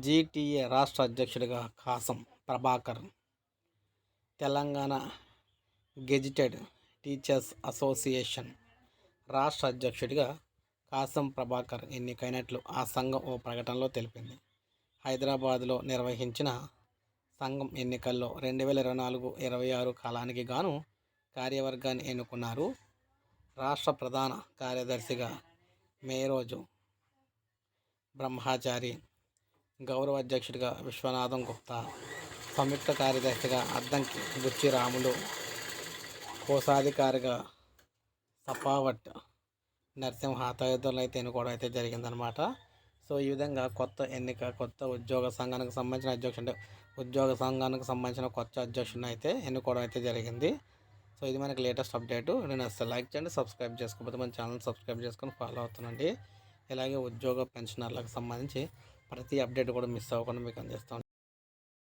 GTA రాష్ట్ర అధ్యక్షుడిగా Kasam Prabhakar. Telangana gazetted teachers association రాష్ట్ర అధ్యక్షుడిగా కాసం ప్రభాకర్ ఎన్నికైనట్లు ఆ సంఘం ఓ ప్రకటనలో తెలిపింది. హైదరాబాద్లో నిర్వహించిన సంఘం ఎన్నికల్లో రెండు వేల ఇరవై నాలుగు ఇరవై ఆరు కాలానికి గాను కార్యవర్గాన్ని ఎన్నుకున్నారు. రాష్ట్ర ప్రధాన కార్యదర్శిగా మేరోజు బ్రహ్మచారి గౌరవ అధ్యక్షుడిగా విశ్వనాథం గుప్తా సంయుక్త కార్యదర్శిగా అద్దంకి బుచ్చి రాములు కోశాధికారిగా సపావట్ నరసింహ తదితరులు అయితే ఎన్నుకోవడం అయితే జరిగిందనమాట సో ఈ విధంగా కొత్త ఎన్నిక కొత్త ఉద్యోగ సంఘానికి సంబంధించిన అధ్యక్షుడు ఉద్యోగ సంఘానికి సంబంధించిన కొత్త అధ్యక్షుడిని అయితే ఎన్నుకోవడం అయితే జరిగింది. సో ఇది మనకి లేటెస్ట్ అప్డేట్. నేను అసలు లైక్ చేయండి సబ్స్క్రైబ్ చేసుకోకపోతే మన ఛానల్ సబ్స్క్రైబ్ చేసుకొని ఫాలో అవుతుండండి. ఇలాగే ఉద్యోగ పెన్షనర్లకు సంబంధించి ప్రతి అప్డేట్ కూడా మిస్ అవ్వకుండా మీకు అందిస్తాం.